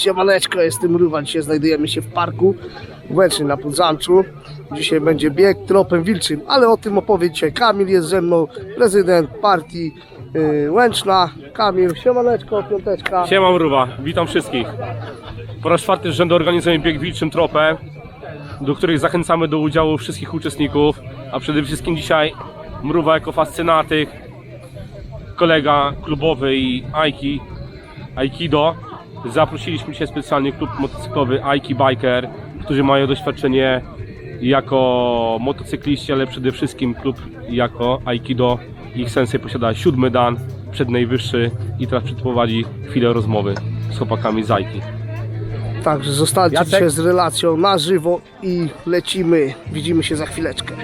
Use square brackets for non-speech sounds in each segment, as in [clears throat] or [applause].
Siemaneczko, jestem Ruwan. Dzisiaj znajdujemy się w parku w Łęcznym na Pudzamczu. Dzisiaj będzie bieg tropem wilczym, ale o tym opowie dzisiaj Kamil. Jest ze mną prezydent partii yy, Łęczna. Kamil, siemaneczko, piąteczka. Siema Mruwa, witam wszystkich. Po raz czwarty z rzędu organizujemy bieg wilczym tropę, do których zachęcamy do udziału wszystkich uczestników, a przede wszystkim dzisiaj Mruwa jako fascynatyk, kolega klubowy i Aiki, Aikido. Zaprosiliśmy dzisiaj specjalnie klub motocyklowy Aiki Biker, którzy mają doświadczenie jako motocykliści, ale przede wszystkim klub jako Aikido. Ich sensei posiada siódmy dan, przed najwyższy i teraz przeprowadzi chwilę rozmowy z chłopakami z Aiki. Także zostańcie Jacek? dzisiaj z relacją na żywo i lecimy. Widzimy się za chwileczkę.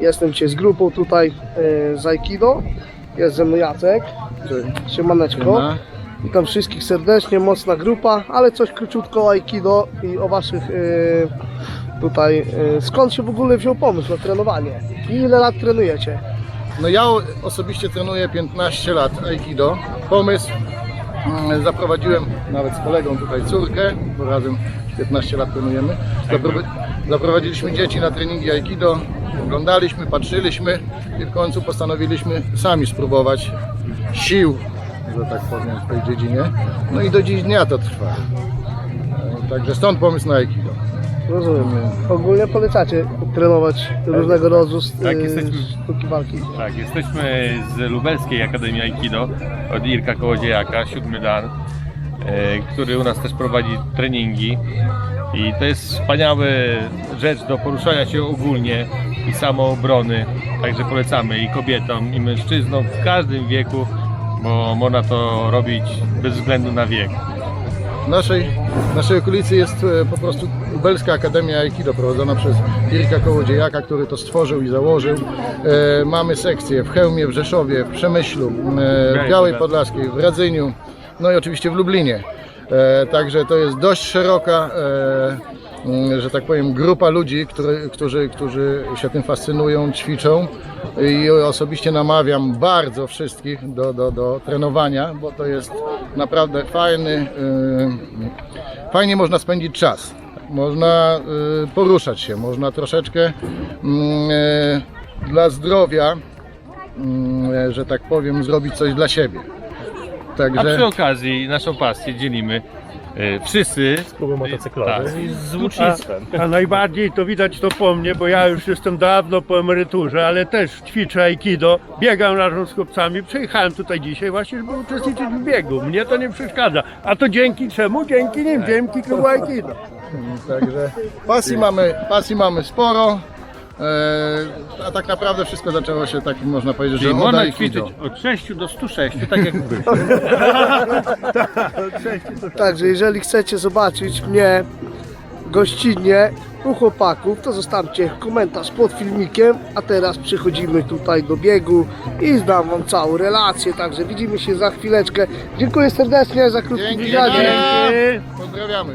Jestem dzisiaj z grupą tutaj e, z Aikido. Jest ze mną Jacek. Siemaneczko. Witam wszystkich serdecznie, mocna grupa, ale coś króciutko o Aikido i o waszych e, tutaj. e, skąd się w ogóle wziął pomysł na trenowanie? I ile lat trenujecie? No ja osobiście trenuję 15 lat Aikido. Pomysł mm, zaprowadziłem nawet z kolegą tutaj córkę, bo razem 15 lat trenujemy. Zapro- Zaprowadziliśmy dzieci na treningi Aikido, oglądaliśmy, patrzyliśmy i w końcu postanowiliśmy sami spróbować sił, że tak powiem, w tej dziedzinie. No i do dziś dnia to trwa. Także stąd pomysł na Aikido. Rozumiem. Ogólnie polecacie trenować różnego rodzaju Tak, jesteśmy- sztuki walki. Tak, jesteśmy z Lubelskiej Akademii Aikido od Irka Kołodziejaka, siódmy dan, e, który u nas też prowadzi treningi. I to jest wspaniała rzecz do poruszania się ogólnie i samoobrony. Także polecamy i kobietom, i mężczyznom w każdym wieku, bo można to robić bez względu na wiek. W naszej, w naszej okolicy jest e, po prostu Lubelska Akademia Aikido prowadzona przez Irka Kołodziejaka, który to stworzył i założył. E, mamy sekcje w Chełmie, w Rzeszowie, w Przemyślu, e, w Białej Podlaskiej, w Radzyniu, no i oczywiście w Lublinie. E, także to jest dość szeroka, e, że tak powiem, grupa ludzi, który, którzy, którzy się tym fascynują, ćwiczą i osobiście namawiam bardzo wszystkich do, do, do trenowania, bo to jest naprawdę fajny, y, fajnie można spędzić czas. Można poruszać się, można troszeczkę dla zdrowia, że tak powiem, zrobić coś dla siebie. A Także przy okazji naszą pasję dzielimy e, wszyscy z klubu motocyklowym i z łucznictwem. A najbardziej to widać to po mnie, bo ja już jestem dawno po emeryturze, ale też ćwiczę aikido, biegam razem z chłopcami. Przyjechałem tutaj dzisiaj właśnie, żeby uczestniczyć w biegu. Mnie to nie przeszkadza. A to dzięki czemu? Dzięki nim, dzięki klubu aikido. Także pasji mamy, pasji mamy sporo. E, a tak naprawdę wszystko zaczęło się takim, można powiedzieć, Czyli że od można ćwiczyć od 6 do 106, tak jak wy. [laughs] Także jeżeli chcecie zobaczyć mnie gościnnie u chłopaków, to zostawcie komentarz pod filmikiem, a teraz przechodzimy tutaj do biegu i zdam wam całą relację, także widzimy się za chwileczkę. Dziękuję serdecznie za krótki Dzięki, wywiadzie Pozdrawiamy.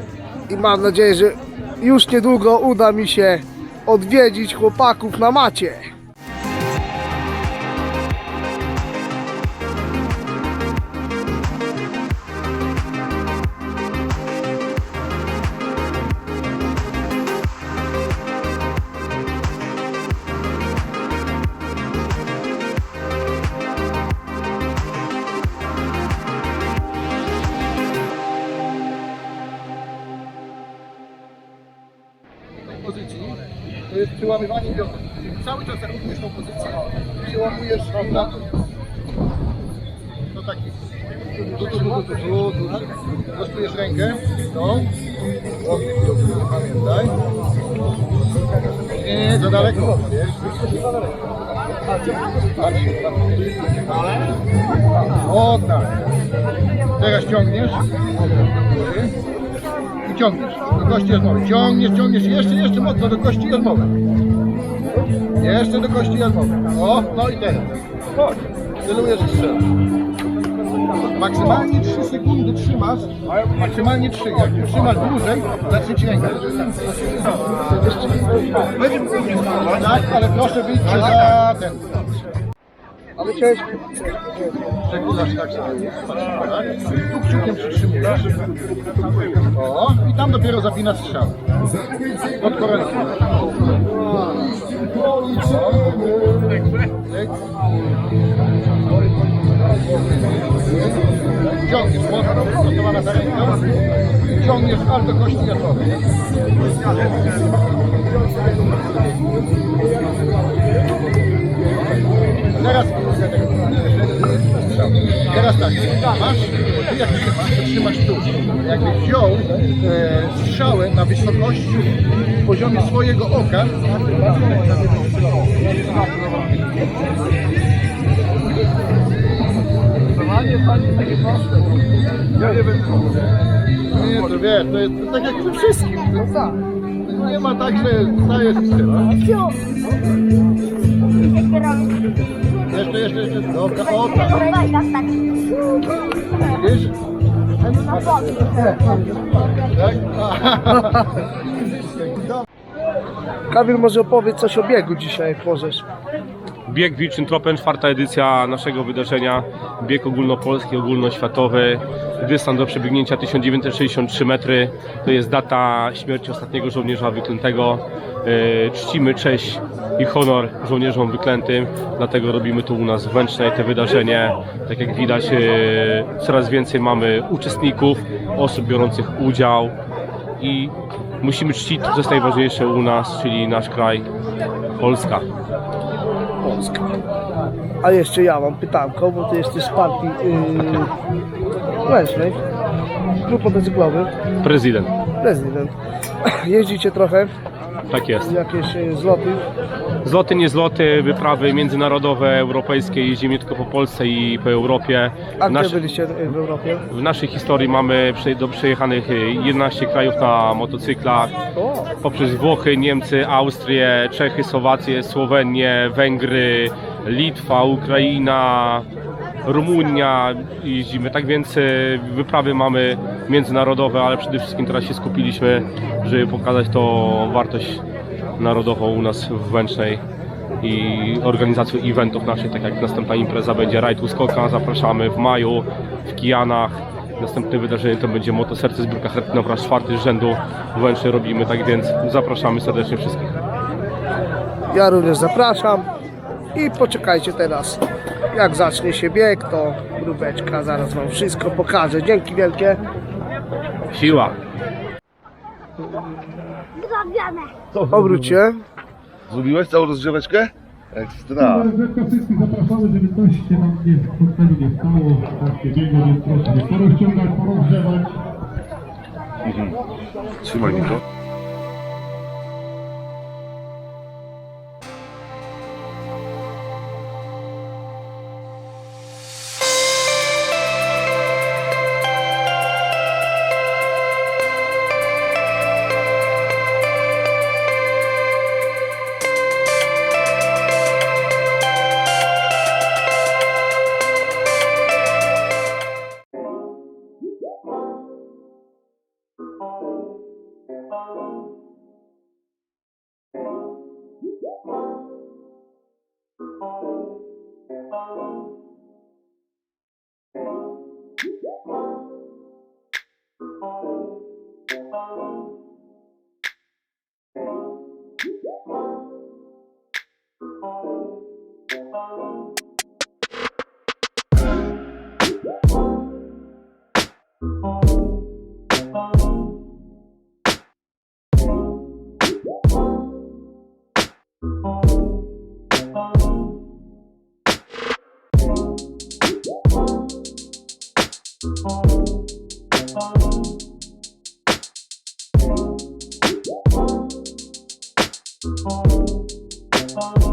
i mam nadzieję, że już niedługo uda mi się odwiedzić chłopaków na macie. pozycji, to jest przełamywanie bioder. Cały czas robisz tą pozycję, przełamujesz na to taki tu, tu, tu, tu, tu, tu, tu. Prostujesz rękę, do góry, pamiętaj. Nie, nie, za daleko, wiesz. Patrz, O tak. Teraz ciągniesz do i ciągniesz do kości odmowy. Ciągniesz, ciągniesz jeszcze, jeszcze mocno do kości odmowy. Jeszcze do kości odmowy. O, no i teraz. Chodź. Celujesz i strzelasz. Maksymalnie 3 sekundy trzymasz, maksymalnie 3. Jak trzymasz dłużej, zacznie ci ręka. Tak, ale proszę wyjść za ten. Ale ciężko. Przekulasz tak sobie. Tu kciukiem przytrzymujesz. O, i tam dopiero zapinasz strzał. Od korelki. I co? Cyk. Ciągniesz mocno, przygotowana za ręką. Ciągniesz aż do kości jadłowej. Teraz Teraz tak, masz, ty jak trzymasz, to trzymasz tu. Jakbyś wziął e, strzałę na wysokości w poziomie swojego oka, nie, to wiesz, to jest tak jak we wszystkim. Nie ma tak, że stajesz i strzelasz. Jeszcze, jeszcze, jeszcze. Dobra, o tak. Widzisz? Tak? Kamil może opowiedz coś o biegu dzisiaj, jak możesz. Bieg Wilczym Tropem, czwarta edycja naszego wydarzenia. Bieg ogólnopolski, ogólnoświatowy. Dystans do przebiegnięcia 1963 metry. To jest data śmierci ostatniego żołnierza wyklętego. E, Czcimy cześć i honor żołnierzom wyklętym, dlatego robimy tu u nas w te wydarzenie. Tak jak widać, e, coraz więcej mamy uczestników, osób biorących udział i musimy czcić to, co jest najważniejsze u nas, czyli nasz kraj, Polska. Polska. A jeszcze ja mam pytanko, bo ty jesteś z partii yy, Łęcznej, klub motocyklowy, Prezydent. prezydent. Jeździcie trochę, Tak jest. jakieś yy, zloty. Zloty, nie zloty, wyprawy międzynarodowe, europejskie, jeździmy tylko po Polsce i po Europie. A gdzie nasz, byliście w Europie? w naszej historii mamy prze- do przejechanych y, 11 krajów na motocyklach, O, poprzez Włochy, Niemcy, Austrię, Czechy, Słowację, Słowenię, Węgry, Litwa, Ukraina, Rumunia jeździmy. Tak więc y, wyprawy mamy międzynarodowe, ale przede wszystkim teraz się skupiliśmy, żeby pokazać to wartość narodową u nas w Węcznej i organizację eventów naszych, tak jak następna impreza będzie Rajd Uskoka, zapraszamy w maju w Kijanach. Następne wydarzenie to będzie Motoserce Zbiórka Charytatywna po raz czwarty z rzędu w Węczy robimy, tak więc zapraszamy serdecznie wszystkich. ja również zapraszam. I poczekajcie teraz, jak zacznie się bieg, to grubeczka zaraz wam wszystko pokaże. Dzięki wielkie. Siła! Obróć się. Zrobiłeś całą rozgrzeweczkę? Ekstra. Wszystkich zapraszamy, żeby coś się tam nie portfelu nie stało więc proszę nie porozciągać, porozgrzewać. Trzymaj Niko. phone. Bye.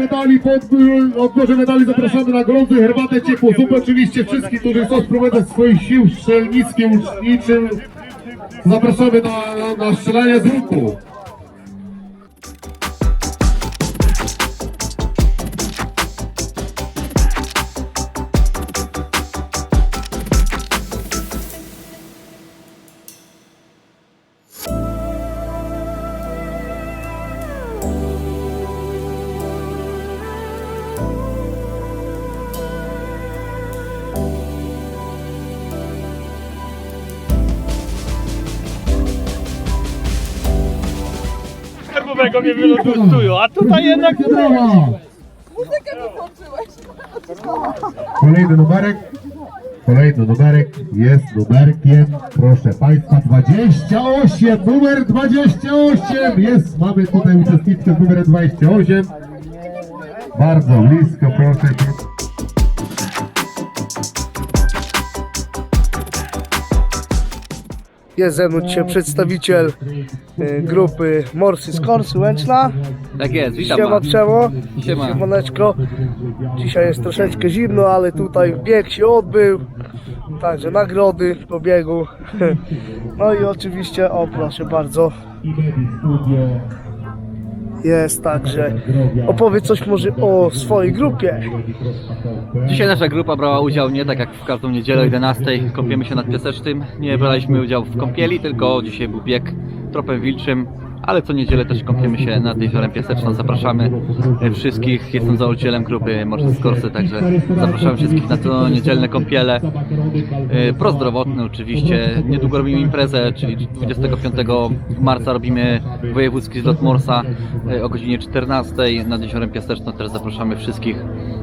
Medali, pod y, odbiorze medali zapraszamy na gorącą herbatę, ciepłą zupę. Oczywiście wszystkich, którzy chcą sprowadzać swoich sił strzelnickim, łuczniczym. Zapraszamy na, na, strzelanie z. Skarbowego mnie a tutaj jednak Kolejny numerek. Kolejny numerek jest numerkiem, proszę Państwa, 28, numer 28 jest, mamy tutaj uczestniczkę z numerem 28. Bardzo blisko, proszę. Jest ze mną dzisiaj przedstawiciel e, grupy Morsy z Korsy Łęczna. Tak jest, witam Siema was. Przemo. Siema. Siemaneczko. Dzisiaj jest troszeczkę zimno, ale tutaj bieg się odbył. Także nagrody po biegu. [laughs] No i oczywiście, o proszę bardzo, jest także. Opowiedz coś może o swojej grupie. Dzisiaj nasza grupa brała udział nie tak jak w każdą niedzielę o 11 kąpiemy się nad Piasecznym. Nie braliśmy udziału w kąpieli, tylko dzisiaj był bieg tropem wilczym. Ale co niedzielę też kąpiemy się nad jeziorem Piasecznym. Zapraszamy wszystkich. Jestem założycielem grupy Morsy Skorsy, także zapraszamy wszystkich na to niedzielne kąpiele. E, Prozdrowotne oczywiście. Niedługo robimy imprezę, czyli 25 marca robimy wojewódzki zlot Morsa e, o godzinie 14 nad jeziorem Piasecznym. Też zapraszamy wszystkich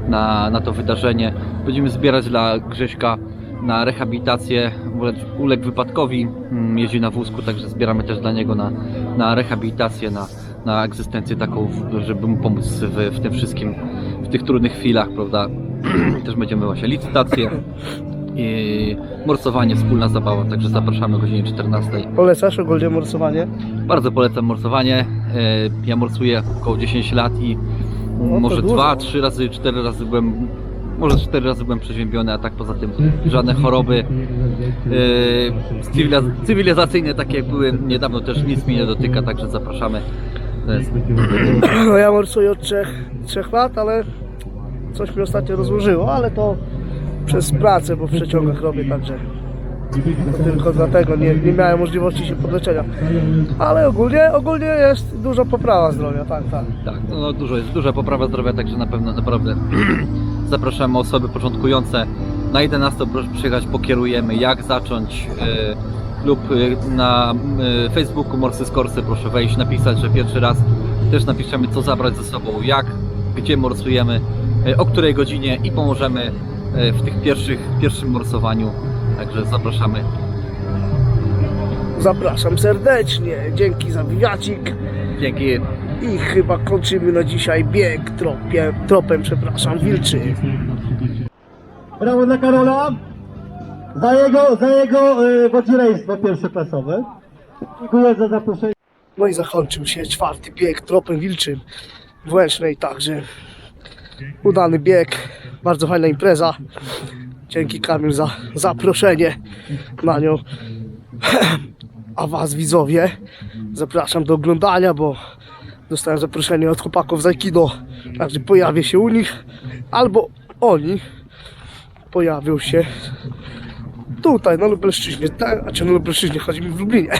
na, na to wydarzenie. Będziemy zbierać dla Grześka na rehabilitację, uległ, uległ wypadkowi, mm, jeździ na wózku, także zbieramy też dla niego na, na rehabilitację, na, na egzystencję taką, żeby mu pomóc w, w tym wszystkim, w tych trudnych chwilach, prawda. [clears throat] też będziemy właśnie licytację i morsowanie, wspólna zabawa, także zapraszamy o godzinie 14. Polecasz ogólnie morsowanie? Bardzo polecam morsowanie. E, Ja morsuję około 10 lat i No może dużo. dwa, trzy razy, cztery razy byłem, może cztery razy byłem przeziębiony, a tak poza tym żadne choroby cywiliz- cywilizacyjne, takie jak były niedawno, też nic mnie nie dotyka, także zapraszamy. No ja morsuję od trzech, trzech lat, ale coś mi ostatnio rozłożyło, ale to przez pracę, bo w przeciągach robię także. To tylko dlatego nie, nie miałem możliwości się podleczenia. Ale ogólnie, ogólnie jest duża poprawa zdrowia, tak, tak. Tak, no, no dużo jest duża poprawa zdrowia, także na pewno naprawdę [clears throat] zapraszamy osoby początkujące. Na 11 proszę przyjechać, pokierujemy jak zacząć e, lub e, na e, Facebooku Morsy Skorsy proszę wejść, napisać, że pierwszy raz też napiszemy co zabrać ze sobą, jak, gdzie morsujemy, o której godzinie i pomożemy w tych pierwszych, pierwszym morsowaniu. Także zapraszamy. Zapraszam serdecznie, dzięki za wywiadzik Dzięki. I chyba kończymy na dzisiaj bieg tropie, tropem, przepraszam, wilczy. Brawo dla Karola. Za jego, za jego y, wodzirejstwo pierwszoklasowe. Dziękuję za zaproszenie. No i zakończył się czwarty bieg tropem wilczym w Łęcznej, także udany bieg, bardzo fajna impreza. Dzięki Kamil za zaproszenie na nią. [clears throat] A Was widzowie zapraszam do oglądania, bo dostałem zaproszenie od chłopaków z Aikido, także pojawię się u nich, albo oni pojawią się tutaj, na Lubelszczyźnie, tak, a czy na Lubelszczyźnie, chodzi mi w Lublinie. [laughs]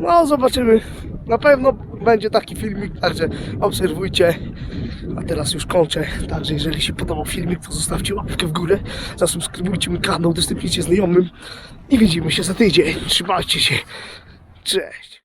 No, zobaczymy. Na pewno będzie taki filmik, także obserwujcie. A teraz już kończę. Także jeżeli się podobał filmik, to zostawcie łapkę w górę, zasubskrybujcie mój kanał, udostępnijcie znajomym i widzimy się za tydzień. Trzymajcie się. Cześć.